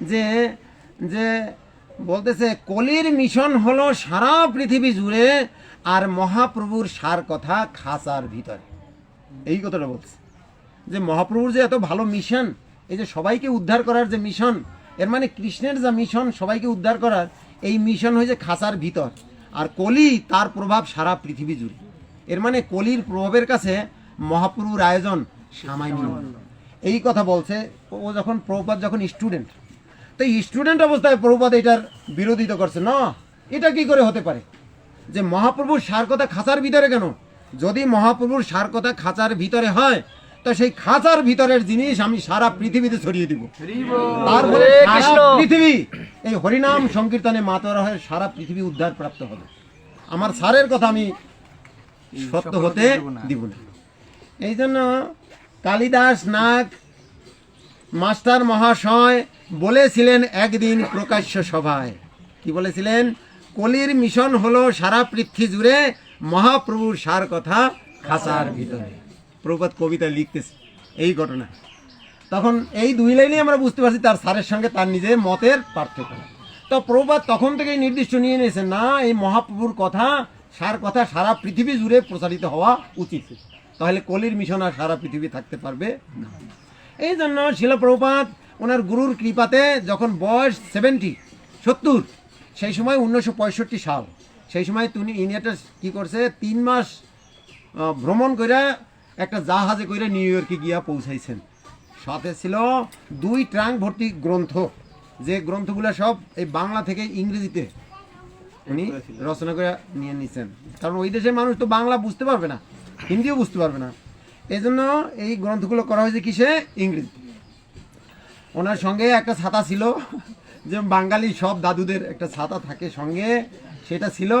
যে যে বলতেছে, কলির মিশন হলো সারা পৃথিবী জুড়ে আর মহাপ্রভুর সার কথা খাসার ভিতরে। এই কথাটা বলছে। যে মহাপ্রভুর যে এত ভালো মিশন, এই যে সবাইকে উদ্ধার করার যে মিশন, এর মানে কৃষ্ণের যা মিশন, সবাইকে উদ্ধার করার, এই মিশন হয়েছে খাসার ভিতর। আর কলি তার প্রভাব সারা পৃথিবী জুড়ে। এর মানে কলির প্রভাবের কাছে মহাপ্রভুর আয়োজন সামান্য। এই কথা বলছে, ও যখন প্রভুপাত যখন স্টুডেন্ট তো স্টুডেন্ট অবস্থায় প্রভুপাত এটার বিরোধিতা করছে না? এটা কি করে হতে পারে? যে মহাপ্রভুর সার কথা খাঁচার ভিতরে কেন? যদি মহাপ্রভুর সার কথা খাঁচার ভিতরে হয় তো সেই খাঁচার ভিতরের জিনিস আমি সারা পৃথিবীতে ছড়িয়ে দিব। তারপরে পৃথিবী এই হরিনাম সংকীর্তনে মাতোয়ারা হয়ে সারা পৃথিবী উদ্ধার প্রাপ্ত হবে। আমার সারের কথা আমি সত্য হতে দিব না। এই জন্য কালিদাস নাগ মাস্টার মহাশয় বলেছিলেন একদিন প্রকাশ্য সভায়। কি বলেছিলেন? কলির মিশন হলো সারা পৃথিবী জুড়ে মহাপ্রভুর সার কথা খাসার ভিতরে। প্রভুপাত কবিতা লিখতেছে এই ঘটনা। তখন এই দুই লাইনে আমরা বুঝতে পারছি তার স্যারের সঙ্গে তার নিজের মতের পার্থক্য। তো প্রভুপাত তখন থেকেই নির্দিষ্ট নিয়ে নিয়েছেন, না, এই মহাপ্রভুর কথা, সার কথা সারা পৃথিবী জুড়ে প্রচারিত হওয়া উচিত। তাহলে কলির মিশন আর সারা পৃথিবী থাকতে পারবে না। এই জন্য শিলপ্রপাত ওনার গুরুর কৃপাতে যখন বয়স সেভেন্টি সত্তর সেই সময় উনিশশো পঁয়ষট্টি সাল। সেই সময় তিনি ইন্ডিয়াটা কী করছে তিন মাস ভ্রমণ করে একটা জাহাজে করে নিউ ইয়র্কে গিয়া পৌঁছাইছেন। সাথে ছিল দুই ট্রাঙ্ক ভর্তি গ্রন্থ যে গ্রন্থগুলো সব এই বাংলা থেকে ইংরেজিতে উনি রচনা করে নিয়ে নিছেন। কারণ ওই দেশের মানুষ তো বাংলা বুঝতে পারবে না হিন্দিও বুঝতে পারবে না। এই জন্য এই গ্রন্থগুলো করা হয়েছে কিসে? ইংরেজি ওনার সঙ্গে একটা ছাতা ছিল যে বাঙালি সব দাদুদের একটা ছাতা থাকে সঙ্গে সেটা ছিল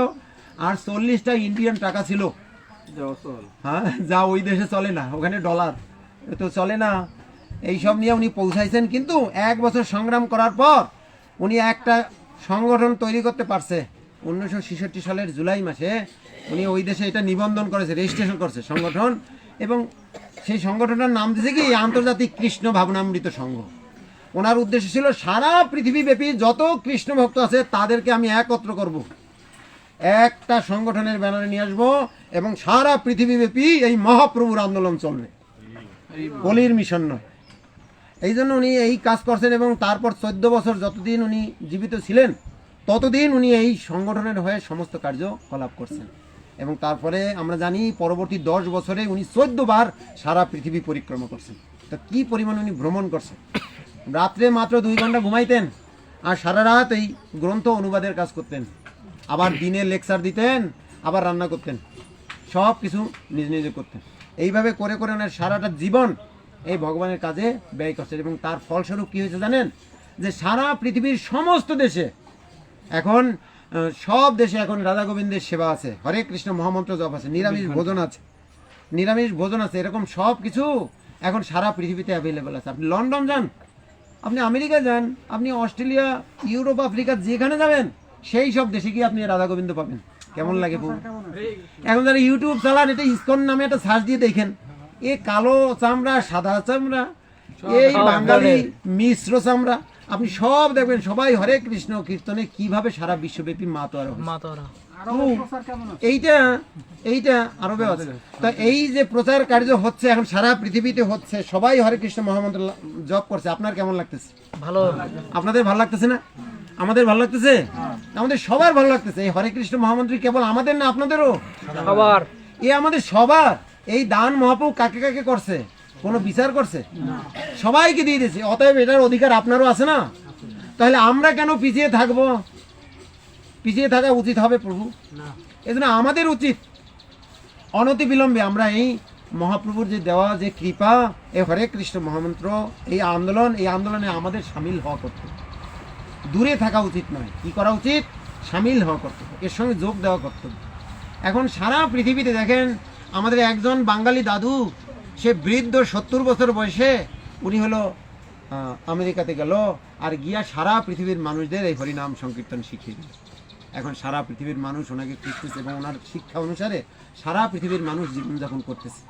আর চল্লিশটা ইন্ডিয়ান টাকা ছিল। হ্যাঁ যা ওই দেশে চলে না ওখানে ডলার। তো চলে না। এই সব নিয়ে উনি পৌঁছাইছেন কিন্তু এক বছর সংগ্রাম করার পর উনি একটা সংগঠন তৈরি করতে পারছে। উনিশশো ছেষট্টি সালের জুলাই মাসে উনি ওই দেশে এটা নিবন্ধন করেছে রেজিস্ট্রেশন করেছে সংগঠন। এবং সেই সংগঠনের নাম দিয়েছে কি? আন্তর্জাতিক কৃষ্ণ ভাবনামৃত সংঘ। ওনার উদ্দেশ্য ছিল সারা পৃথিবীব্যাপী যত কৃষ্ণ ভক্ত আছে, তাদেরকে আমি একত্র করব। একটা সংগঠনের ব্যানারে নিয়ে আসব এবং সারা পৃথিবীব্যাপী এই মহাপ্রভুর আন্দোলন চলবে। কলির মিশন নয়। এই জন্য উনি এই কাজ করছেন এবং তারপর চোদ্দ বছর যতদিন উনি জীবিত ছিলেন, ততদিন উনি এই সংগঠনের হয়ে সমস্ত কার্যকলাপ করছেন। এবং তারপরে আমরা জানি পরবর্তী দশ বছরে উনি বার সারা পৃথিবী পরিক্রমা করছেন। তা কি পরিমাণ উনি ভ্রমণ করছেন? রাত্রে মাত্র দুই ঘণ্টা ঘুমাইতেন আর সারা রাত এই গ্রন্থ অনুবাদের কাজ করতেন। আবার দিনে লেকচার দিতেন, আবার রান্না করতেন। সব কিছু নিজ নিজে করতেন। এইভাবে করে করে ওনার সারাটা জীবন এই ভগবানের কাজে ব্যয় করছেন এবং তার ফলস্বরূপ কী হয়েছে জানেন? যে সারা পৃথিবীর সমস্ত দেশে এখন সব দেশে এখন রাধা গোবিন্দের সেবা আছে। হরে কৃষ্ণ মহামন্ত্র জপ আছে নিরামিষ ভোজন আছে। নিরামিষ ভোজন আছে এরকম সব কিছু এখন সারা পৃথিবীতে অ্যাভেলেবেল আছে। আপনি লন্ডন যান আপনি আমেরিকা যান আপনি অস্ট্রেলিয়া ইউরোপ আফ্রিকা যেখানে যাবেন সেই সব দেশে গিয়ে আপনি রাধা গোবিন্দ পাবেন। কেমন লাগে বলুন? এখন যারা ইউটিউব চালান এটা ইসকন নামে একটা সার্চ দিয়ে দেখেন। এ কালো চামড়া সাদা চামড়া এই বাঙালি মিশ্র চামড়া। আপনি সব দেখবেন সবাই হরে কৃষ্ণ কীর্তনে কীভাবে সারা বিশ্বব্যাপী মাতোয়ারা হচ্ছে। এইটা এইটা আরবে আছে। তা এই যে প্রচার কার্য হচ্ছে এখন সারা পৃথিবীতে হচ্ছে সবাই হরে কৃষ্ণ মহামন্ত্র জপ করছে। আপনার কেমন লাগতেছে? ভালো। আপনাদের ভালো লাগতেছে না? আমাদের ভালো লাগতেছে? আমাদের সবার ভালো লাগতেছে। এই হরে কৃষ্ণ মহামন্ত্রী কেবল আমাদের না আপনাদেরও? সবার। এ আমাদের সবার। এই দান মহাপ্রভু কাকে কাকে করছে? কোনো বিচার করছে? সবাইকে দিয়ে দিয়েছে। অতএব এটার অধিকার আপনারও আছে না? তাহলে আমরা কেন পিছিয়ে থাকব? পিছিয়ে থাকা উচিত হবে প্রভু। এজন্য আমাদের উচিত অনতি বিলম্বে আমরা এই মহাপ্রভুর যে দেওয়া যে কৃপা এ হরে কৃষ্ণ মহামন্ত্র এই আন্দোলন এই আন্দোলনে আমাদের সামিল হওয়া কর্তব্য দূরে থাকা উচিত নয়। কি করা উচিত? সামিল হওয়া কর্তব্য এর সঙ্গে যোগ দেওয়া কর্তব্য এখন সারা পৃথিবীতে দেখেন আমাদের একজন বাঙালি দাদু সে বৃদ্ধ সত্তর বছর বয়সে উনি হলো আমেরিকাতে গেল আর গিয়া সারা পৃথিবীর মানুষদের এই হরিনাম সংকীর্তন শিখিয়ে দিল। এখন সারা পৃথিবীর মানুষ ওনাকে খুঁজতেছে এবং ওনার শিক্ষা অনুসারে সারা পৃথিবীর মানুষ জীবনযাপন করতেছে।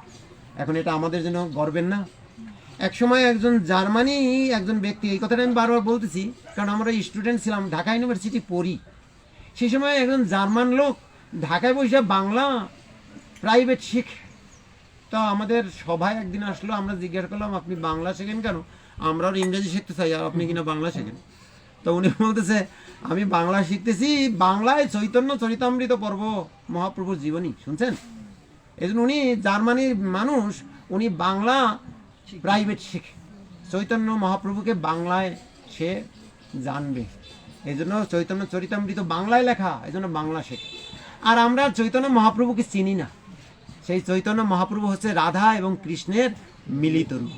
এখন এটা আমাদের জন্য গর্বের না। এক সময় একজন জার্মানি একজন ব্যক্তি, এই কথাটা আমি বারবার বলতেছি, কারণ আমরা স্টুডেন্ট ছিলাম, ঢাকা ইউনিভার্সিটি পড়ি। সেই সময় একজন জার্মান লোক ঢাকায় বসে বাংলা প্রাইভেট শিখ তো আমাদের সভায় একদিন আসলো, আমরা জিজ্ঞাসা করলাম, আপনি বাংলা শেখেন কেন? আমরা ওর ইংরেজি শিখতে চাই, আর আপনি কিনা বাংলা শেখেন। তো উনি বলতেছে, আমি বাংলা শিখতেছি, বাংলায় চৈতন্য চরিতামৃত পর্ব, মহাপ্রভুর জীবনী, শুনছেন? এই জন্য উনি জার্মানির মানুষ, উনি বাংলা প্রাইভেট শিখে। চৈতন্য মহাপ্রভুকে বাংলায় সে জানবে। এই জন্য চৈতন্য চরিতামৃত বাংলায় লেখা, এই জন্য বাংলা শেখে। আর আমরা চৈতন্য মহাপ্রভুকে চিনি না। সেই চৈতন্য মহাপ্রভু হচ্ছে রাধা এবং কৃষ্ণের মিলিত রূপ।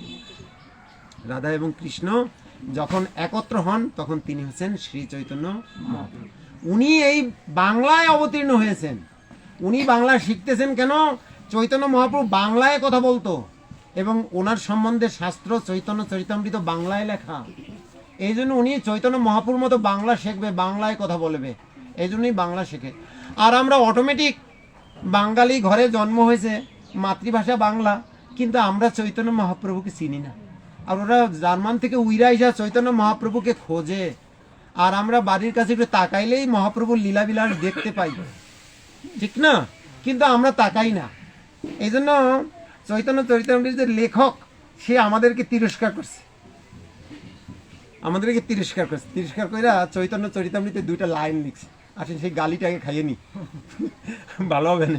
রাধা এবং কৃষ্ণ যখন একত্র হন, তখন তিনি হচ্ছেন শ্রী চৈতন্য মহাপ্রভু। উনি এই বাংলায় অবতীর্ণ হয়েছেন। উনি বাংলা শিখতেছেন কেন? চৈতন্য মহাপ্রভু বাংলায় কথা বলতো এবং ওনার সম্বন্ধে শাস্ত্র চৈতন্য চরিতামৃত বাংলায় লেখা। এই জন্য উনি চৈতন্য মহাপ্রভুর মতো বাংলা শিখবে, বাংলায় কথা বলবে। এই জন্যই বাংলা শেখে। আর আমরা অটোমেটিক বাঙালি ঘরে জন্ম হয়েছে মাতৃভাষা বাংলা, কিন্তু আমরা চৈতন্য মহাপ্রভুকে চিনি না। আর ওরা জার্মান থেকে উইরা এসে চৈতন্য মহাপ্রভুকে খোঁজে। আর আমরা বাড়ির কাছে একটু তাকাইলেই মহাপ্রভুর লীলাবিলাস দেখতে পাই। ঠিক না? কিন্তু আমরা তাকাই না। এই জন্য চৈতন্য চরিতামৃতের লেখক, সে আমাদেরকে তিরস্কার করছে। আমাদেরকে তিরস্কার করছে। তিরস্কার কইরা চৈতন্য চরিতামৃতে দুইটা লাইন লিখছে। আসেন সেই গালিটাকে খাইয়ে নি। ভালো হবে না।